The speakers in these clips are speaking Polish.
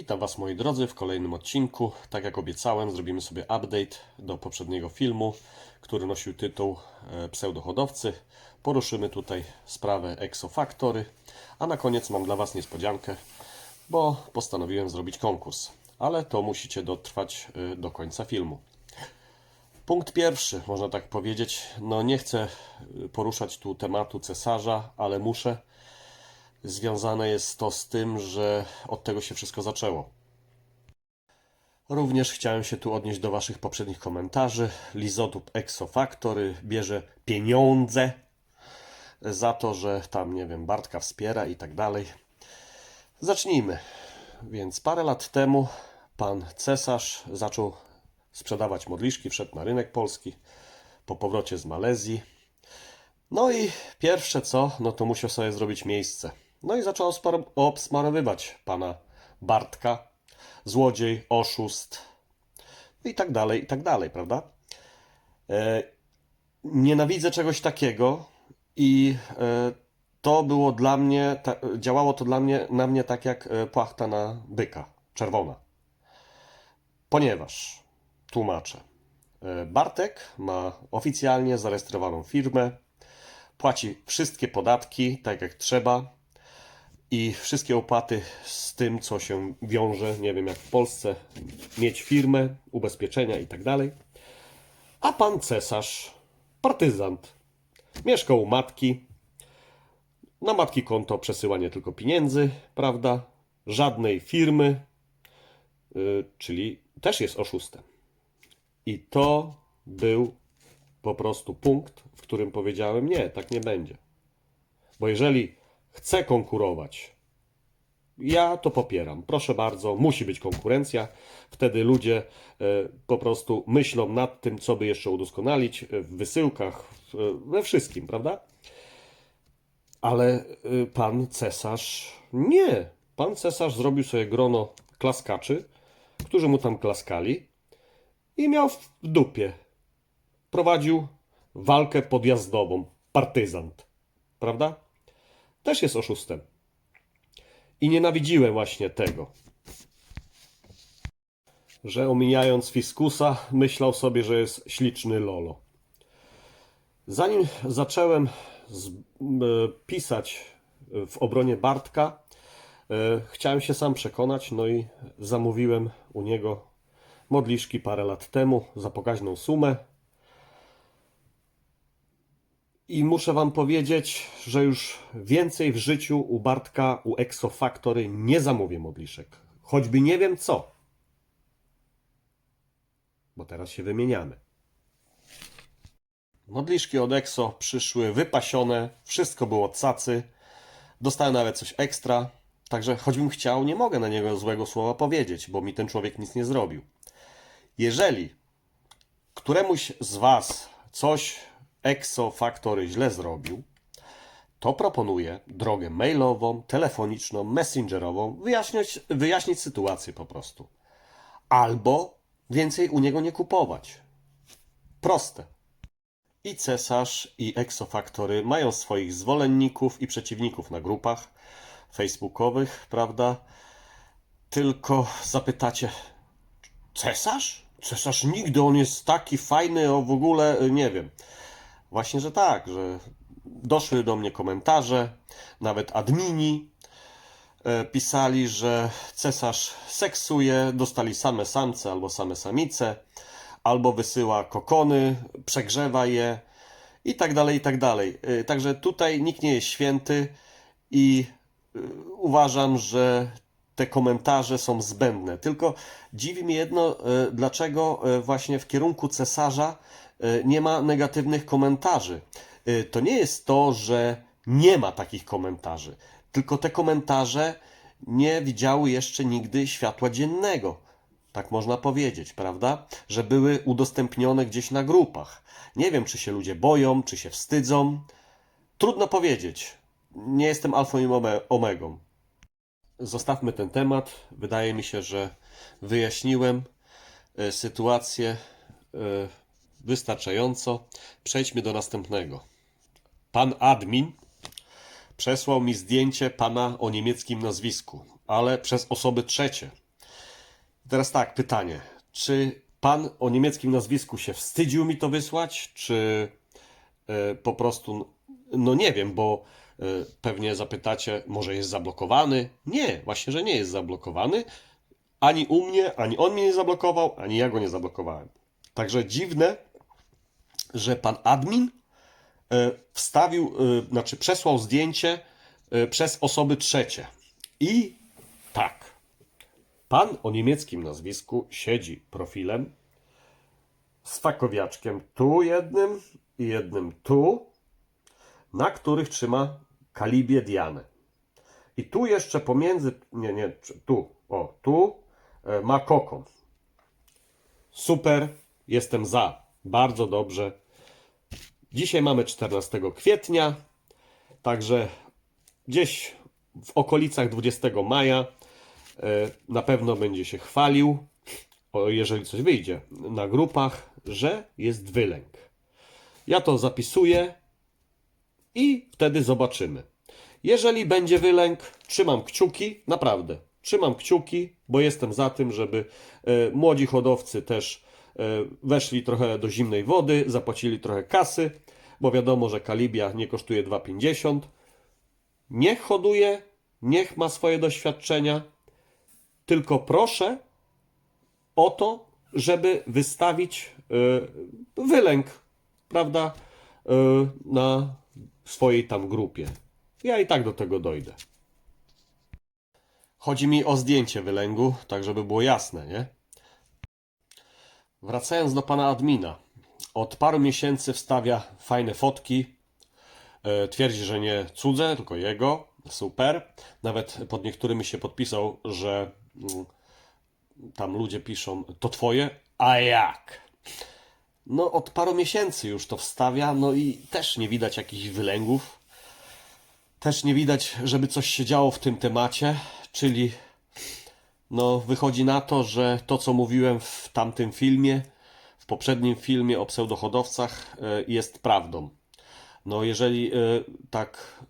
Witam Was moi drodzy w kolejnym odcinku. Tak jak obiecałem, zrobimy sobie update do poprzedniego filmu, który nosił tytuł e, Pseudohodowcy. Poruszymy tutaj sprawę Exofactory, a na koniec mam dla Was niespodziankę, bo postanowiłem zrobić konkurs, ale to musicie dotrwać e, do końca filmu. Punkt pierwszy, można tak powiedzieć. No nie chcę e, poruszać tu tematu cesarza, ale muszę. Związane jest to z tym, że od tego się wszystko zaczęło. Również chciałem się tu odnieść do Waszych poprzednich komentarzy. Lizotub Exofactory bierze pieniądze za to, że tam, nie wiem, Bartka wspiera i tak dalej. Zacznijmy. Więc parę lat temu pan cesarz zaczął sprzedawać modliszki, wszedł na rynek polski po powrocie z Malezji. No i pierwsze co, no to musiał sobie zrobić miejsce. No i zaczął obsmarowywać pana Bartka, złodziej, oszust i tak dalej, i tak dalej, prawda? E, nienawidzę czegoś takiego i e, to było dla mnie, ta, działało to dla mnie, na mnie tak jak e, płachta na byka, czerwona. Ponieważ, tłumaczę, e, Bartek ma oficjalnie zarejestrowaną firmę, płaci wszystkie podatki tak jak trzeba i wszystkie opłaty z tym, co się wiąże, nie wiem jak w Polsce, mieć firmę, ubezpieczenia i tak dalej. A pan cesarz, partyzant, mieszkał u matki. Na matki konto przesyła nie tylko pieniędzy, prawda? Żadnej firmy, yy, czyli też jest oszustem. I to był po prostu punkt, w którym powiedziałem: Nie, tak nie będzie. Bo jeżeli chce konkurować, ja to popieram. Proszę bardzo, musi być konkurencja. Wtedy ludzie e, po prostu myślą nad tym, co by jeszcze udoskonalić e, w wysyłkach, w- we wszystkim, prawda? Ale e, pan cesarz nie. Pan cesarz zrobił sobie grono klaskaczy, którzy mu tam klaskali i miał w dupie. Prowadził walkę podjazdową. Partyzant. Prawda? Też jest oszustem. I nienawidziłem właśnie tego. Że omijając fiskusa, myślał sobie, że jest śliczny Lolo. Zanim zacząłem e, pisać w obronie Bartka, e, chciałem się sam przekonać, no i zamówiłem u niego modliszki parę lat temu za pokaźną sumę. I muszę Wam powiedzieć, że już więcej w życiu u Bartka, u Exofactory nie zamówię modliszek. Choćby nie wiem co. Bo teraz się wymieniamy. Modliszki od Exo przyszły wypasione, wszystko było cacy. Dostałem nawet coś ekstra. Także choćbym chciał, nie mogę na niego złego słowa powiedzieć, bo mi ten człowiek nic nie zrobił. Jeżeli któremuś z Was coś Exo Factory źle zrobił, to proponuję drogę mailową, telefoniczną, messengerową, wyjaśnić, wyjaśnić sytuację po prostu. Albo więcej u niego nie kupować. Proste. I cesarz, i Exo Factory mają swoich zwolenników i przeciwników na grupach facebookowych, prawda? Tylko zapytacie, cesarz? Cesarz nigdy, on jest taki fajny, o w ogóle, y, nie wiem. Właśnie, że tak, że doszły do mnie komentarze, nawet admini e, pisali, że cesarz seksuje, dostali same samce albo same samice, albo wysyła kokony, przegrzewa je i tak dalej, i tak dalej. E, Także tutaj nikt nie jest święty i e, uważam, że te komentarze są zbędne. Tylko dziwi mnie jedno, e, dlaczego e, właśnie w kierunku cesarza e, nie ma negatywnych komentarzy. To nie jest to, że nie ma takich komentarzy, tylko te komentarze nie widziały jeszcze nigdy światła dziennego. Tak można powiedzieć, prawda? Że były udostępnione gdzieś na grupach. Nie wiem, czy się ludzie boją, czy się wstydzą. Trudno powiedzieć. Nie jestem alfą i ome- omegą. Zostawmy ten temat. Wydaje mi się, że wyjaśniłem e, sytuację e, wystarczająco. Przejdźmy do następnego. Pan admin przesłał mi zdjęcie pana o niemieckim nazwisku, ale przez osoby trzecie. Teraz tak, pytanie. Czy pan o niemieckim nazwisku się wstydził mi to wysłać, czy e, po prostu, no nie wiem, bo pewnie zapytacie, może jest zablokowany? Nie, właśnie, że nie jest zablokowany. Ani u mnie, ani on mnie nie zablokował, ani ja go nie zablokowałem. Także dziwne, że pan admin e, wstawił, e, znaczy przesłał zdjęcie e, przez osoby trzecie. I tak, pan o niemieckim nazwisku siedzi profilem z fakowiaczkiem tu jednym i jednym tu, na których trzyma kalibie Dianę. I tu jeszcze pomiędzy, nie, nie, tu, o, tu e, ma kokon. Super, jestem za. Bardzo dobrze. Dzisiaj mamy 14 kwietnia, także gdzieś w okolicach 20 maja e, na pewno będzie się chwalił, jeżeli coś wyjdzie, na grupach, że jest wylęk. Ja to zapisuję i wtedy zobaczymy. Jeżeli będzie wylęk, trzymam kciuki, naprawdę. Trzymam kciuki, bo jestem za tym, żeby e, młodzi hodowcy też e, weszli trochę do zimnej wody, zapłacili trochę kasy, bo wiadomo, że kalibia nie kosztuje 2,50. Niech hoduje, niech ma swoje doświadczenia, tylko proszę o to, żeby wystawić e, wylęk, prawda, e, na swojej tam grupie. Ja i tak do tego dojdę. Chodzi mi o zdjęcie wylęgu, tak żeby było jasne, nie? Wracając do pana admina. Od paru miesięcy wstawia fajne fotki. E, Twierdzi, że nie cudze, tylko jego. Super. Nawet pod niektórymi się podpisał, że mm, tam ludzie piszą, to twoje? A jak? No, od paru miesięcy już to wstawia, no i też nie widać jakichś wylęgów. Też nie widać, żeby coś się działo w tym temacie, czyli no, wychodzi na to, że to, co mówiłem w tamtym filmie, w poprzednim filmie o pseudohodowcach, e, jest prawdą. No, jeżeli e, tak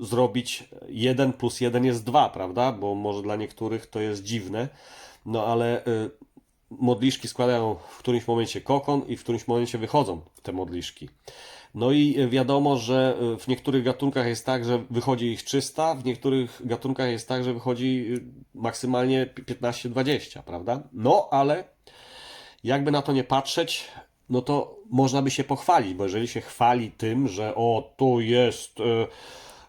zrobić, 1 plus 1 jest 2, prawda? Bo może dla niektórych to jest dziwne, no ale y, modliszki składają w którymś momencie kokon i w którymś momencie wychodzą te modliszki. No i y, wiadomo, że y, w niektórych gatunkach jest tak, że wychodzi ich 300, w niektórych gatunkach jest tak, że wychodzi y, maksymalnie 15-20, prawda? No ale jakby na to nie patrzeć, no to można by się pochwalić, bo jeżeli się chwali tym, że o, tu jest e,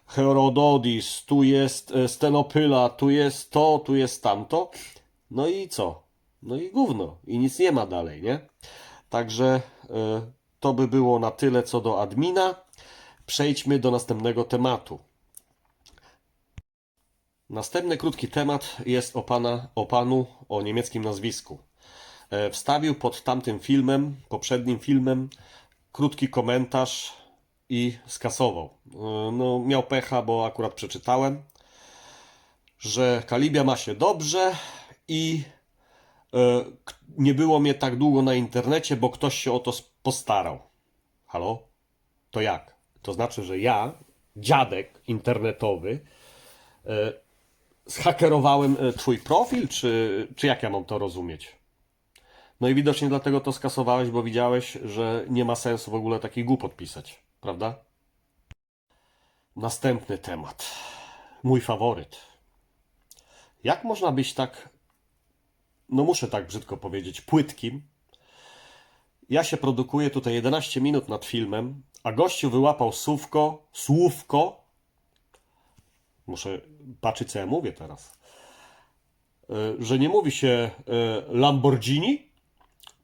Herododis, tu jest e, Stenopyla, tu jest to, tu jest tamto, no i co? No i gówno. I nic nie ma dalej, nie? Także e, to by było na tyle co do admina. Przejdźmy do następnego tematu. Następny krótki temat jest o, pana, o panu o niemieckim nazwisku. E, Wstawił pod tamtym filmem, poprzednim filmem, krótki komentarz i skasował. E, No, miał pecha, bo akurat przeczytałem, że Kalibia ma się dobrze i nie było mnie tak długo na internecie, bo ktoś się o to postarał. Halo? To jak? To znaczy, że ja, dziadek internetowy, e, zhakerowałem e, twój profil, czy, czy jak ja mam to rozumieć? No i widocznie dlatego to skasowałeś, bo widziałeś, że nie ma sensu w ogóle takich głupot pisać, prawda? Następny temat. Mój faworyt. Jak można być tak, no muszę tak brzydko powiedzieć, płytkim? Ja się produkuję tutaj 11 minut nad filmem, a gościu wyłapał słówko, słówko. Muszę patrzeć, co ja mówię teraz. Y, Że nie mówi się y, Lamborghini,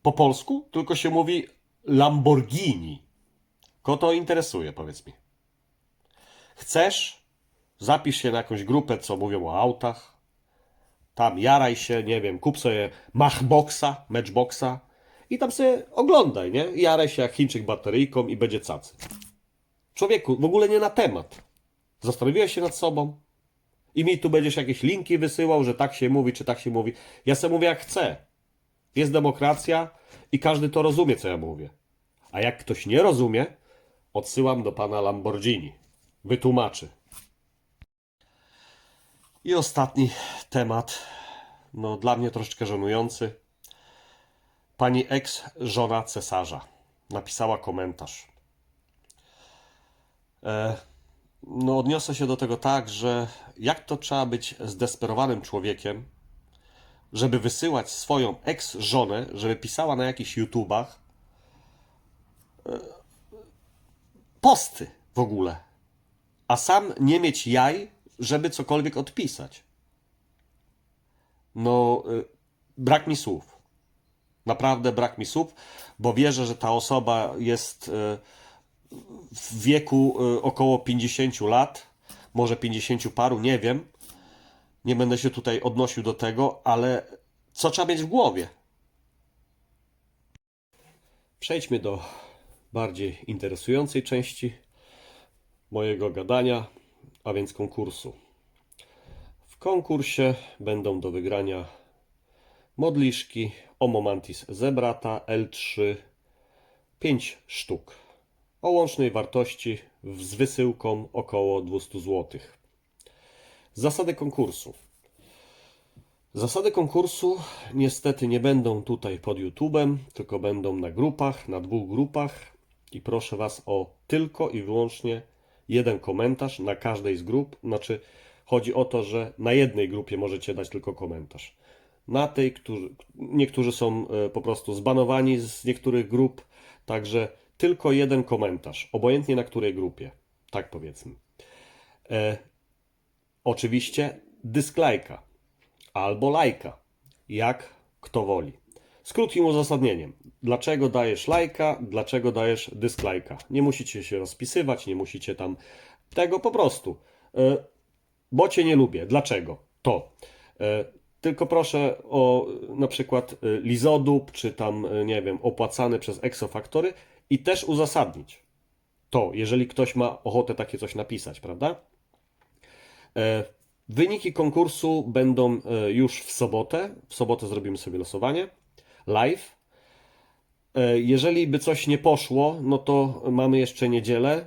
po polsku, tylko się mówi Lamborghini. Kogo to interesuje, powiedz mi. Chcesz? Zapisz się na jakąś grupę, co mówią o autach. Tam jaraj się, nie wiem, kup sobie Machboxa, Matchboxa i tam sobie oglądaj, nie? Jaraj się jak Chińczyk bateryjką i będzie cacy. Człowieku, w ogóle nie na temat. Zastanowiłeś się nad sobą? I mi tu będziesz jakieś linki wysyłał, że tak się mówi, czy tak się mówi. Ja sobie mówię jak chcę. Jest demokracja i każdy to rozumie, co ja mówię. A jak ktoś nie rozumie, odsyłam do pana Lamborghini. Wytłumaczy. I ostatni temat. no dla mnie troszeczkę żenujący. Pani ex-żona cesarza napisała komentarz. E, no, odniosę się do tego tak, że jak to trzeba być zdesperowanym człowiekiem, żeby wysyłać swoją ex-żonę, żeby pisała na jakichś YouTubach e, posty w ogóle, a sam nie mieć jaj, żeby cokolwiek odpisać. No, y, brak mi słów. Naprawdę brak mi słów, bo wierzę, że ta osoba jest y, w wieku y, około 50 lat, może 50 paru, nie wiem. Nie będę się tutaj odnosił do tego, ale co trzeba mieć w głowie? Przejdźmy do bardziej interesującej części mojego gadania, a więc konkursu. W konkursie będą do wygrania modliszki Omomantis zebrata L3 5 sztuk o łącznej wartości z wysyłką około 200 zł. Zasady konkursu. Zasady konkursu niestety nie będą tutaj pod YouTube'em, tylko będą na grupach, na dwóch grupach i proszę Was o tylko i wyłącznie jeden komentarz na każdej z grup. Znaczy, chodzi o to, że na jednej grupie możecie dać tylko komentarz. Na tej, którzy, niektórzy są e, po prostu zbanowani z niektórych grup, także tylko jeden komentarz, obojętnie na której grupie, tak powiedzmy. E, oczywiście dysklajka albo lajka, jak kto woli. Z krótkim uzasadnieniem. Dlaczego dajesz lajka, dlaczego dajesz dysklajka? Nie musicie się rozpisywać, nie musicie tam tego po prostu. E, Bo cię nie lubię. Dlaczego? To. E, Tylko proszę o na przykład e, lizodub, czy tam, nie wiem, opłacany przez Exofaktory i też uzasadnić to, jeżeli ktoś ma ochotę takie coś napisać, prawda? Wyniki konkursu będą już w sobotę. W sobotę zrobimy sobie losowanie live. E, Jeżeli by coś nie poszło, no to mamy jeszcze niedzielę.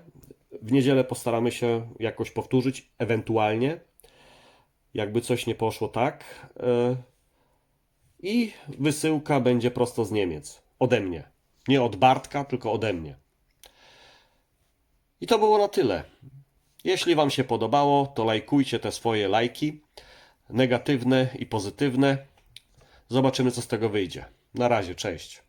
W niedzielę postaramy się jakoś powtórzyć, ewentualnie. Jakby coś nie poszło tak. E, I wysyłka będzie prosto z Niemiec. Ode mnie. Nie od Bartka, tylko ode mnie. I to było na tyle. Jeśli Wam się podobało, to lajkujcie te swoje lajki, negatywne i pozytywne. Zobaczymy, co z tego wyjdzie. Na razie, cześć.